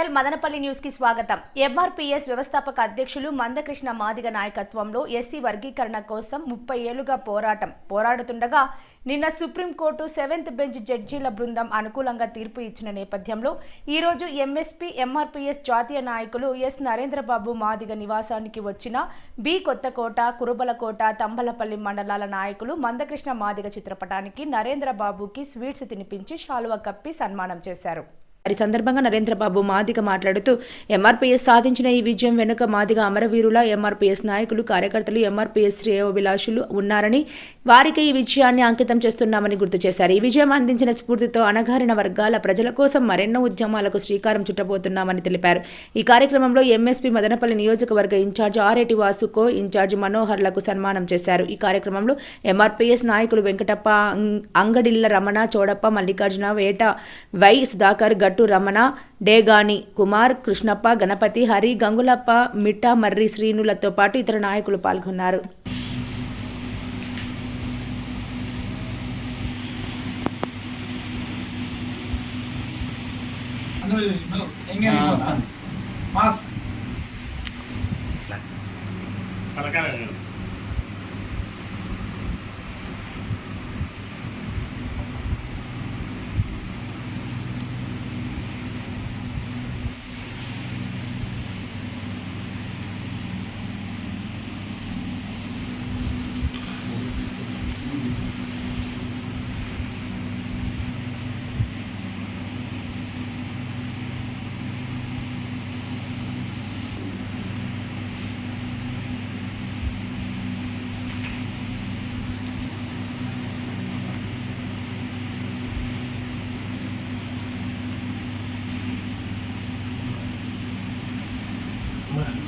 APL Madanapalle న్యూస్కి స్వాగతం. MRPS వ్యవస్థాపక అధ్యక్షులు మందకృష్ణ మాదిగ నాయకత్వంలో ఎస్సీ వర్గీకరణ కోసం ముప్పై ఏళ్ళుగా పోరాటం. పోరాడుతుండగా నిన్న సుప్రీంకోర్టు సెవెంత్ బెంచ్ జడ్జీల బృందం అనుకూలంగా తీర్పు ఇచ్చిన నేపథ్యంలో ఈరోజు ఎంఎస్పీ ఎంఆర్పీఎస్ జాతీయ నాయకులు ఎస్ నరేంద్రబాబు మాదిగ నివాసానికి వచ్చిన బి కొత్తకోట కురుబలకోట తంబలపల్లి మండలాల నాయకులు మందకృష్ణ మాదిగ చిత్రపటానికి నరేంద్రబాబుకి స్వీట్స్ తినిపించి శాలువ కప్పి సన్మానం చేశారు. ఈ సందర్భంగా నరేంద్రబాబు మాదిగ మాట్లాడుతూ ఎంఆర్పీఎస్ సాధించిన ఈ విజయం వెనుక మాదిగ అమరవీరుల ఎంఆర్పీఎస్ నాయకులు కార్యకర్తలు ఎంఆర్పీఎస్ శ్రేయోభిలాషులు ఉన్నారని వారికి ఈ విజయాన్ని అంకితం చేస్తున్నామని గుర్తు చేశారు. ఈ విజయం అందించిన స్ఫూర్తితో అణగారిన వర్గాల ప్రజల కోసం మరెన్నో ఉద్యమాలకు శ్రీకారం చుట్టబోతున్నామని తెలిపారు. ఈ కార్యక్రమంలో ఎంఎస్పీ మదనపల్లి నియోజకవర్గ ఇన్ఛార్జ్ ఆరేటి వాసుకో ఇన్ఛార్జ్ మనోహర్లకు సన్మానం చేశారు. ఈ కార్యక్రమంలో ఎంఆర్పీఎస్ నాయకులు వెంకటప్ప అంగడిల్ల రమణ చోడప్ప మల్లికార్జున వేట వై సుధాకర్ గట్టు రమణ డేగాని కుమార్ కృష్ణప్ప గణపతి హరి గంగులప్ప మిట్టా మర్రి శ్రీనులతో పాటు ఇతర నాయకులు పాల్గొన్నారు. అందరూ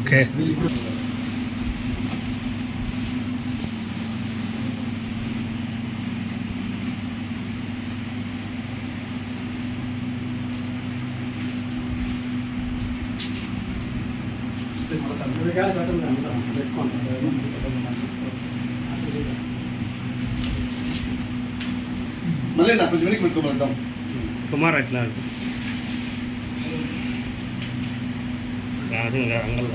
ఓకే. మళ్ళీ నాకు కొంచెం వెనక్కి పెట్టుకోమని కుమార్ ఎట్లా రాదు అంగల్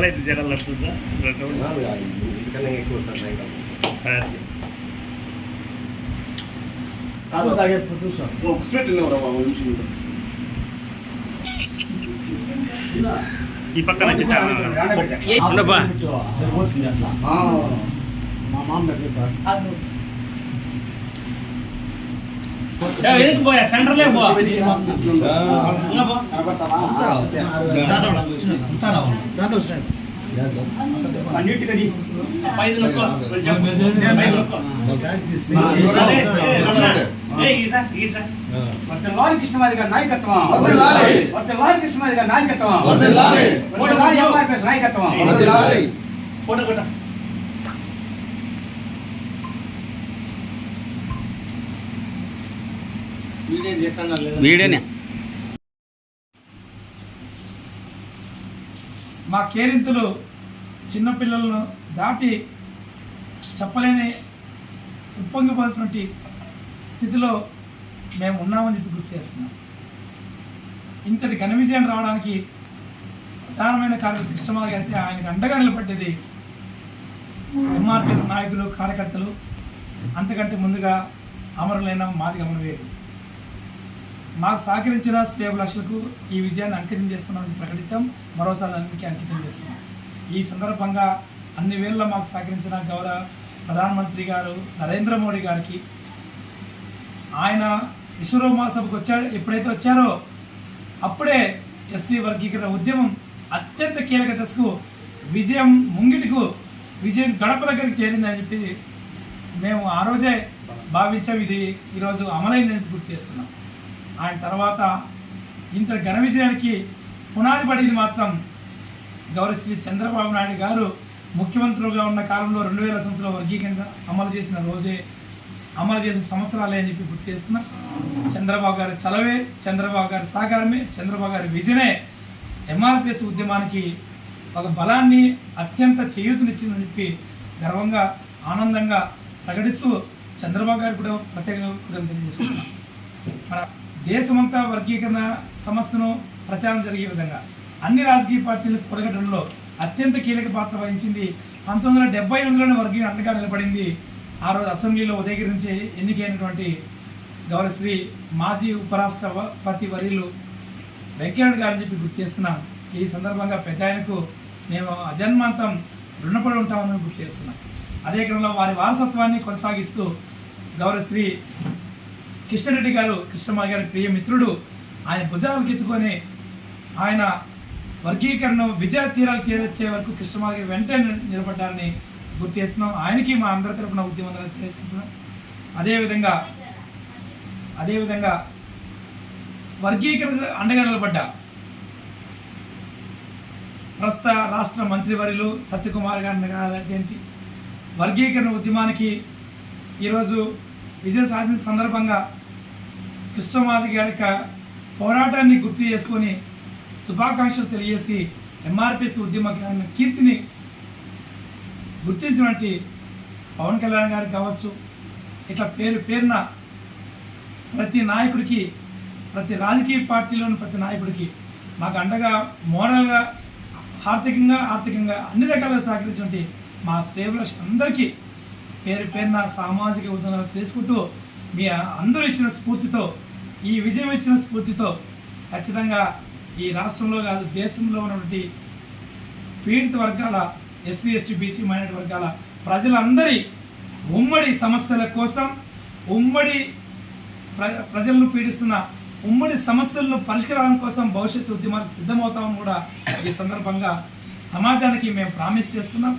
అయితే జనాలు వస్తుందా ఎక్కువ సార్ కాదు తాగేసుకుంటూ చూసాం ఒక స్వీట్ తిన్నావు బాబు నిమిషం ఈ పక్కన మా మామ దగ్గర వెనక్కి పోయా సెంటర్లే పో ఇట్లుందా? ఇంకా పో. కనపడతావా? దాంట్లో వచ్చినాయి అన్నిటికీ అది. పైది నొక్కో. కొంచెం. పైది నొక్కో. రండి, ఏయ్, రండి. ఏయ్, ఈడ్రా, ఈడ్రా. వర్తమాన కృష్ణమాది గారి నాయకత్వం కృష్ణమాది గారి నాయకత్వం నాయకత్వం వీడియోనే మా కేరింతలు చిన్నపిల్లలను దాటి చెప్పలేని ఉప్పొంగిపోతున్నటువంటి స్థితిలో మేము ఉన్నామని చెప్పి గుర్తు చేస్తున్నాం. ఇంతటి ఘన విజయం రావడానికి ప్రధానమైన కారణం కృష్ణమాల గారి ఆయనకు అండగా నిలబడ్డది ఎంఆర్పిఎస్ నాయకులు కార్యకర్తలు అంతకంటే ముందుగా అమరులైన మాది గమనవేరు. మాకు సహకరించిన శ్రేయభిలాషులకు ఈ విజయాన్ని అంకితం చేస్తున్నామని ప్రకటించాం. మరోసారి అందరికీ అంకితం చేస్తున్నాం. ఈ సందర్భంగా అన్ని వేళ్ళ మాకు సహకరించిన గౌరవ ప్రధానమంత్రి గారు నరేంద్ర మోడీ గారికి ఆయన విశ్వరూప మహాసభకు వచ్చాడు. ఎప్పుడైతే వచ్చారో అప్పుడే ఎస్సీ వర్గీకరణ ఉద్యమం అత్యంత కీలక దశకు విజయం ముంగిటికు విజయం గడప దగ్గరికి చేరిందని చెప్పి మేము ఆ రోజే భావించాం. ఇది ఈరోజు అమలైందని గుర్తు చేస్తున్నాం. ఆయన తర్వాత ఇంత ఘన విజయానికి పునాది పడింది మాత్రం గౌరవశ్రీ చంద్రబాబు నాయుడు గారు ముఖ్యమంత్రులుగా ఉన్న కాలంలో రెండు వేల సంవత్సరాల వర్గీకరణ అమలు చేసిన రోజే అమలు చేసిన సంవత్సరాలే అని చెప్పి గుర్తు చేస్తున్నాం. చంద్రబాబు గారి చలవే చంద్రబాబు గారి సహకారమే చంద్రబాబు గారి విజనే ఎంఆర్పిఎస్ ఉద్యమానికి ఒక బలాన్ని అత్యంత చేయూతనిచ్చిందని చెప్పి గర్వంగా ఆనందంగా ప్రకటిస్తూ చంద్రబాబు గారు కూడా ప్రత్యేక కృతజ్ఞతలు మన దేశమంతా వర్గీకరణ సమస్యను ప్రచారం జరిగే విధంగా అన్ని రాజకీయ పార్టీలు పొరగడంలో అత్యంత కీలక పాత్ర వహించింది పంతొమ్మిది వందల డెబ్బై ఎనిమిదిలోనే వర్గీయ అండగా నిలబడింది. ఆ రోజు అసెంబ్లీలో ఉదయగిరి నుంచి ఎన్నికైనటువంటి గౌరవశ్రీ మాజీ ఉపరాష్ట్రపతి వర్యులు వెంకయ్య గారిని చెప్పి గుర్తు చేస్తున్నాం. ఈ సందర్భంగా పెద్ద ఆయనకు మేము అజన్మాంతం రుణపడి ఉంటామని గుర్తు చేస్తున్నాం. అదే క్రమంలో వారి వారసత్వాన్ని కొనసాగిస్తూ గౌరవశ్రీ కిషన్ రెడ్డి గారు కృష్ణమా గారి ప్రియ మిత్రుడు ఆయన భుజాలకు ఎత్తుకొని ఆయన వర్గీకరణ విజయ తీరాలు చేరొచ్చే వరకు కృష్ణమా గారి వెంటనే నిలబడ్డారని గుర్తు చేస్తున్నాం. ఆయనకి మా అందరి తరపున ఉద్యమం తెలుసుకుంటున్నాం అదేవిధంగా అదేవిధంగా వర్గీకరణ అండగా నిలబడ్డ ప్రస్తుత రాష్ట్ర మంత్రివర్యులు సత్యకుమార్ గారి ఏంటి? వర్గీకరణ ఉద్యమానికి ఈరోజు విజయం సాధించిన సందర్భంగా కృష్ణమాది గారి పోరాటాన్ని గుర్తు చేసుకొని శుభాకాంక్షలు తెలియజేసి ఎంఆర్పిఎస్ ఉద్యమ కీర్తిని గుర్తించినటువంటి పవన్ కళ్యాణ్ గారికి కావచ్చు ఇట్లా పేరు పేరున ప్రతి నాయకుడికి ప్రతి రాజకీయ పార్టీలోని ప్రతి నాయకుడికి మాకు అండగా మోరల్గా ఆర్థికంగా ఆర్థికంగా అన్ని రకాలుగా సహకరించినటువంటి మా సేవల అందరికీ పేరు పేరున సామాజిక ఉద్యమాలు తెలుసుకుంటూ మీ అందరూ ఇచ్చిన స్ఫూర్తితో ఈ విజయం ఇచ్చిన స్ఫూర్తితో ఖచ్చితంగా ఈ రాష్ట్రంలో కాదు దేశంలో ఉన్నటువంటి పీడిత వర్గాల ఎస్సీ ఎస్టీ బీసీ మైనార్టీ వర్గాల ప్రజలందరి ఉమ్మడి సమస్యల కోసం ఉమ్మడి ప్ర ప్రజలను పీడిస్తున్న ఉమ్మడి సమస్యలను పరిష్కారం కోసం భవిష్యత్తు ఉద్యమాలకు సిద్ధమవుతామని కూడా ఈ సందర్భంగా సమాజానికి మేము ప్రామిస్ చేస్తున్నాం.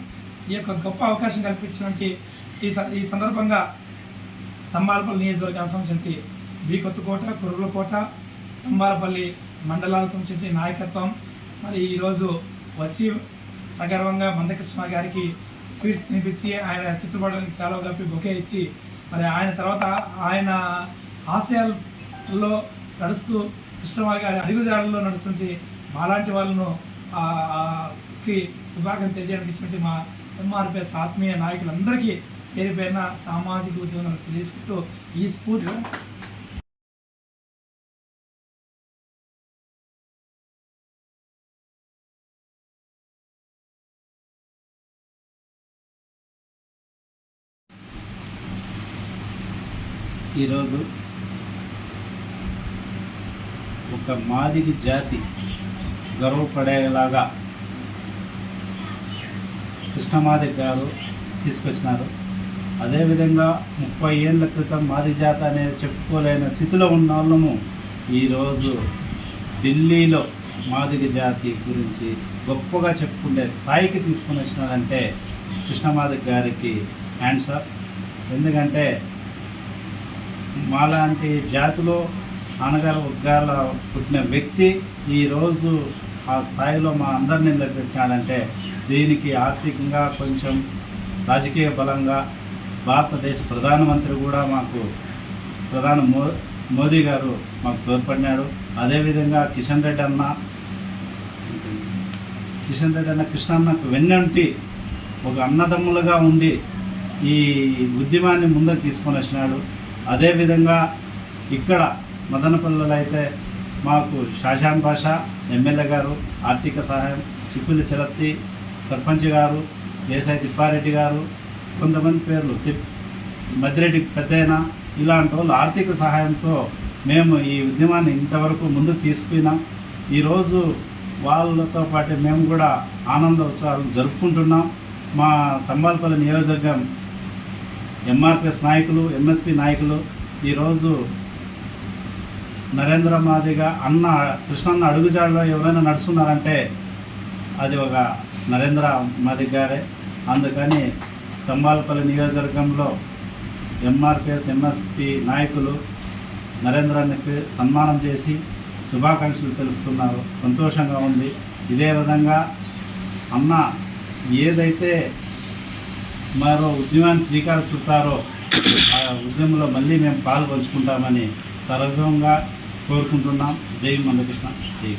ఈ యొక్క గొప్ప అవకాశం కల్పించినటువంటి ఈ స ఈ సందర్భంగా తంబాలపల్లి నియోజకవర్గానికి సంబంధించి బి కొత్తకోట కుర్రులకోట తంబాలపల్లి మండలాలకు సంబంధించి నాయకత్వం. మరి ఈరోజు వచ్చి సగర్వంగా మందకృష్ణ గారికి స్వీట్స్ తినిపించి ఆయన చిత్రపటానికి సెలవు కప్పి బొకే ఇచ్చి మరి ఆయన తర్వాత ఆయన ఆశయాల్లో నడుస్తూ కృష్ణమ్మ గారి అడుగుదారుల్లో నడుస్తుంటే మాలాంటి వాళ్ళను కి శుభాకాంక్షలు తెలియజేయడానికి ఇచ్చినట్టు మా ఎంఆర్పిఎస్ ఆత్మీయ నాయకులందరికీ పేరు పేరున సామాజిక ఉద్యోగం తెలియజేసుకుంటూ ఈ స్ఫూర్తి ఈరోజు ఒక మాదిరి జాతి గర్వపడేలాగా కృష్ణమాదిరి గారు తీసుకొచ్చినారు. అదేవిధంగా ముప్పై ఏళ్ళ క్రితం మాది జాతి అనేది చెప్పుకోలేని స్థితిలో ఉన్న వాళ్ళము ఈరోజు ఢిల్లీలో మాదిగ జాతి గురించి గొప్పగా చెప్పుకునే స్థాయికి తీసుకుని వచ్చినారంటే కృష్ణమాదిగ్ గారికి హ్యాండ్స్ అప్ ఎందుకంటే మాలాంటి జాతిలో అనగారు ఉద్గాల పుట్టిన వ్యక్తి ఈరోజు ఆ స్థాయిలో మా అందరిని నిలబెట్టినాడంటే దీనికి ఆర్థికంగా కొంచెం రాజకీయ బలంగా భారతదేశ ప్రధానమంత్రి కూడా మాకు ప్రధాన మో మోదీ గారు మాకు తోడ్పడినాడు. అదేవిధంగా కిషన్ రెడ్డి అన్న కిషన్ రెడ్డి అన్న కృష్ణన్నకు వెన్నంటి ఒక అన్నదమ్ములుగా ఉండి ఈ ఉద్యమాన్ని ముందుకు తీసుకొని వచ్చినాడు. అదేవిధంగా ఇక్కడ మదనపల్లిలో అయితే మాకు షాజాన్ బాషా ఎమ్మెల్యే గారు ఆర్థిక సహాయం చిక్కుల చిరత్తి సర్పంచ్ గారు దేశాయి తిప్పారెడ్డి గారు కొంతమంది పేర్లు తిప్ మద్దిరెడ్డి ఇలాంటి వాళ్ళు ఆర్థిక సహాయంతో మేము ఈ ఉద్యమాన్ని ఇంతవరకు ముందుకు తీసుకున్నాం ఈరోజు వాళ్ళతో పాటు మేము కూడా ఆనంద ఉత్సవాలు జరుపుకుంటున్నాం. మా తంబాలపల్లి నియోజకవర్గం ఎంఆర్పిఎస్ నాయకులు ఎంఎస్పి నాయకులు ఈరోజు నరేంద్ర మోదీగా అన్న కృష్ణన్న అడుగుజాడలో ఎవరైనా నడుస్తున్నారంటే అది ఒక నరేంద్ర మోదీ గారే. అందుకని తంబాలపల్లి నియోజకవర్గంలో ఎంఆర్పిఎస్ ఎంఎస్పి నాయకులు నరేంద్రానికి సన్మానం చేసి శుభాకాంక్షలు తెలుపుతున్నారు. సంతోషంగా ఉంది. ఇదే విధంగా అన్న ఏదైతే మరో ఉద్యమాన్ని శ్రీకారం చుడతారో ఆ ఉద్యమంలో మళ్ళీ మేము పాలు పంచుకుంటామని సర్వంగా కోరుకుంటున్నాం. జై మందకృష్ణ జై